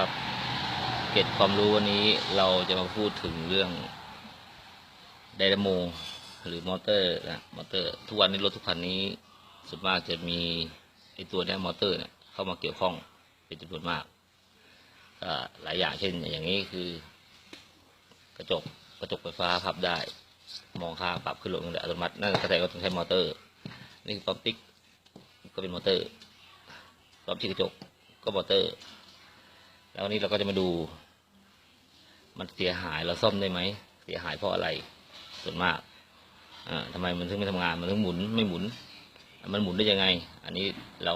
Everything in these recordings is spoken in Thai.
ครับ เก็ดความรู้วันนี้เราจะมาพูดถึงเรื่องไดนาโมหรือมอเตอร์นะมอเตอร์ ทุกวันนี้รถทุกคันนี้ส่วนมากจะมีไอตัวนี้มอเตอร์เนี่ยเข้ามาเกี่ยวข้องเป็นจำนวนมากก็หลายอย่างเช่นอย่างนี้คือกระจกกระจกไฟฟ้าพับได้ มองข้ามปรับขึ้นลงได้อัตโนมัตินั่นก็แสดงว่าต้องใช้มอเตอร์ นี่คือปั๊มติ๊กก็เป็นมอเตอร์ปั๊มที่กระจกก็มอเตอร์ แล้ววันนี้เราก็จะมาดู มันเสียหายเราซ่อมได้ไหม เสียหายเพราะอะไร ส่วนมากอ่าทำไมมันถึงไม่ทำงาน มันถึงหมุนไม่หมุน มันหมุนได้ยังไง อันนี้เรา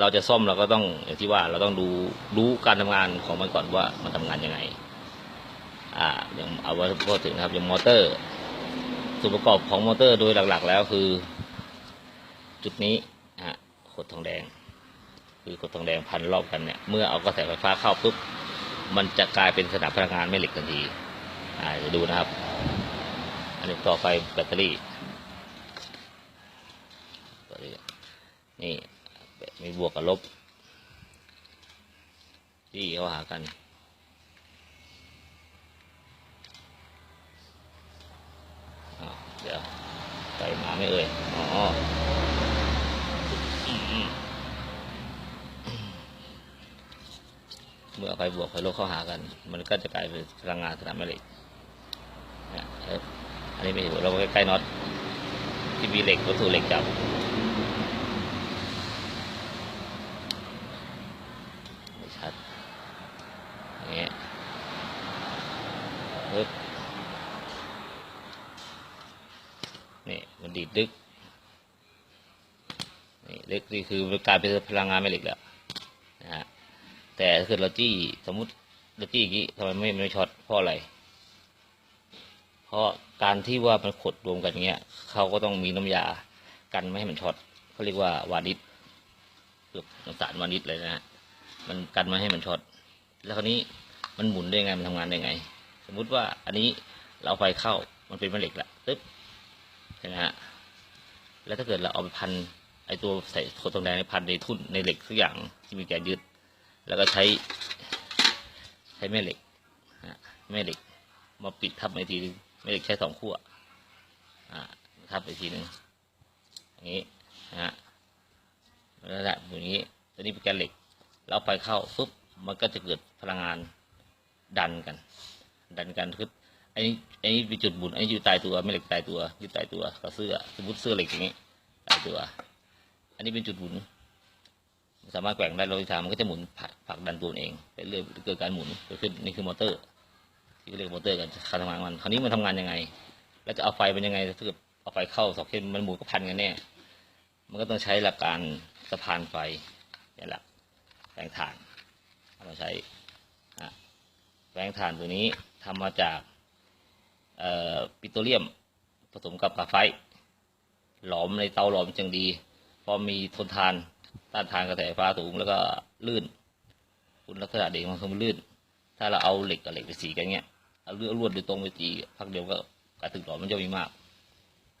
เราจะซ่อมเราก็ต้องอย่างที่ว่าเราต้องดูรู้การทำงานของมันก่อนว่ามันทำงานยังไง อ่าอย่างเอาไว้พูดถึงครับอย่างมอเตอร์ ส่วนประกอบของมอเตอร์โดยหลักๆ แล้วคือ จุดนี้ฮะขดทองแดง คือขดทองแดงพันรอบกันเนี่ยเมื่อเอากระแสไฟฟ้าเข้าปุ๊บมันจะกลายเป็นสนามพลังงานแม่เหล็กทันทีอ่าจะดูนะครับ อันนี้ต่อไฟแบตเตอรี่นี่มีบวกกับลบที่เขาหากันเดี๋ยวใส่มาไม่เอ่ยอ๋อม เมื่อไฟบวกไฟลบเข้าหากัน มันก็จะกลายเป็นพลังงานสนามแม่เหล็กเนี่ยเอ๊ะอันนี้ไม่ถูกเราใกล้ๆน็อตที่มีเหล็กวัตถุเหล็กจับไม่ชัดอย่างเงี้ยปึ๊บนี่มันดีดดึกนี่ลึกนี่คือมันกลายเป็นพลังงานแม่เหล็กแล้ว แต่ถ้าเกิดเราจี้สมมติเราจี้อย่างนี้ทำไมไม่ไม่ช็อตเพราะอะไร เพราะการที่ว่ามันขดรวมกันเงี้ยเขาก็ต้องมีน้ำยากันไม่ให้มันช็อตเขาเรียกว่าวานิชเปลือกสารวานิชเลยนะฮะมันกันไม่ให้มันช็อตแล้วคราวนี้มันหมุนได้ไงมันทำงานได้ไง สมมุติว่าอันนี้เราเอาไฟเข้ามันเป็นแม่เหล็กละตึ๊บใช่ไหมฮะแล้วถ้าเกิดเราเอาไปพันไอตัวใส่ขดทองแดงในพันในทุ่นในเหล็กสักอย่างที่มีแกนยึด แล้วก็ใช้ใช้แม่เหล็กแม่เหล็กมาปิดทับอีกทีนึงแม่เหล็กใช้สองขั้วทับอีกทีหนึ่งอย่างนี้นะฮะแล้วแหละอย่างนี้ตัวนี้เป็นแกนเหล็ก แล้วไฟเข้าปุ๊บมันก็จะเกิดพลังงานดันกัน ดันกันคือไอ้นี่ไอ้นี่เป็นจุดบุนไอ้นี่อยู่ใต้ตัวไม่เหล็กใต้ตัวอยู่ใต้ตัวกับเสื้อสมมติเสื้อเหล็กอย่างนี้ใต้ตัว อันนี้เป็นจุดหมุน สามารถแกว่งได้โดยทางมันก็จะหมุนผลักผลักดันตัวเองไปเรื่อยเกิดการหมุนเกิดขึ้นนี่คือมอเตอร์ ที่เรียกมอเตอร์กันการทำงานของมันคราวนี้มันทำงานยังไง แล้วจะเอาไฟเป็นยังไงถ้าเกิดเอาไฟเข้าสองเส้นมันหมุนก็พันกันแน่มันก็ต้องใช้หลักการสะพานไฟนี่แหละแผงถ่านเอามาใช้แผงถ่านตัวนี้ทำมาจากปิโตรเลียมผสมกับกาไฟหลอมในเตาหลอมจังดี พอมีทนทาน ต้านทานกระแสไฟฟ้าสูงแล้วก็ลื่น คุณลักษณะเด็กมันคือมันลื่น ถ้าเราเอาเหล็กกับเหล็กไปสีกันเงี้ยเอาเลือดลวดโดยตรงไปตีพักเดียวก็การถึงหลอมมันจะมีมาก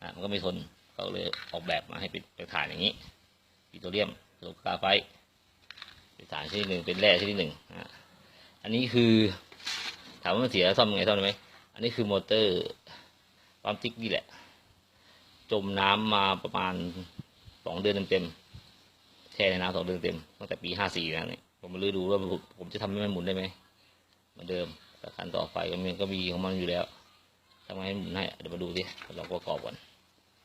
อะมันก็ไม่ทนเขาเลยออกแบบมาให้เป็นเป็นฐานอย่างนี้ปิโตรเลียมผสมกับกราไฟเป็นฐานชนิดหนึ่งเป็นแร่ชนิดหนึ่งอะอันนี้คือถามว่ามันเสียซ่อมยังไงซ่อมได้ไหมอันนี้คือมอเตอร์ปั๊มติ๊กนี่แหละ จมน้ำมาประมาณสองเดือนเต็มๆ แช่ในน้ำสองเดือนเต็มตั้งแต่ปีห้าสี่นะนี่ผมมาลือดูว่าผมจะทำให้มันหมุนได้ไหมเหมือนเดิมแต่ขั้นต่อไปก็มันก็มีของมันอยู่แล้วทำไงให้หมุนให้เดี๋ยวมาดูดิลองประกอบก่อน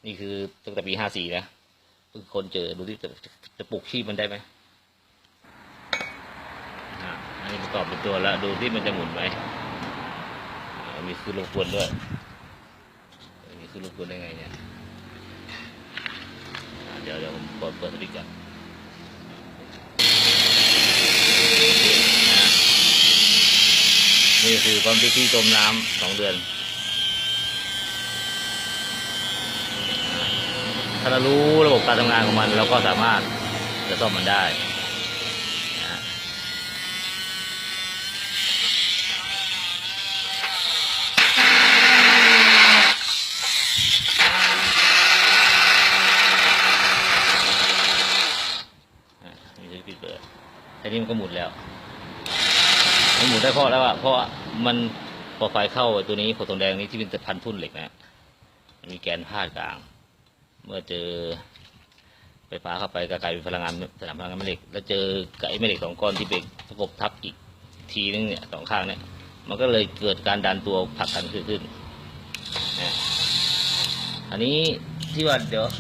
นี่คือตั้งแต่ปีห้าสี่นะเพิ่งคนเจอดูที่จะจะจะปลุกชีพมันได้ไหมอะอันนี้ประกอบเป็นตัวแล้วดูที่มันจะหมุนไหมมีคือรบกวนด้วยมีคือรบกวนได้ไงเนี่ยเดี๋ยวเดี๋ยวผมเปิดเปิดสวิตช์ก่อน นี่คือความที่ที่จมน้ำสองเดือนถ้าเรารู้ระบบการทำงานของมัน เราก็สามารถจะซ่อมมันได้นะอะมีสวิตช์ปิดเปิดแค่นี้มันก็หมุนแล้ว มันหมุนได้เพราะแล้วว่าเพราะว่ามันพอไฟเข้าตัวนี้โฟตอนแดงนี้ที่เป็นพันทุ่นเหล็กนะมันมีแกนพาดกลาง เมื่อเจอไฟฟ้าเข้าไปก็กลายเป็นพลังงานสนามพลังงานแม่เหล็ก แล้วเจอกับไอ้แม่เหล็กสองก้อนที่เป็นประกบทับอีกทีนึงเนี่ยสองข้างเนี่ย มันก็เลยเกิดการดันตัวผลักกันขึ้นขึ้นอันนี้ที่ว่าเดี๋ยว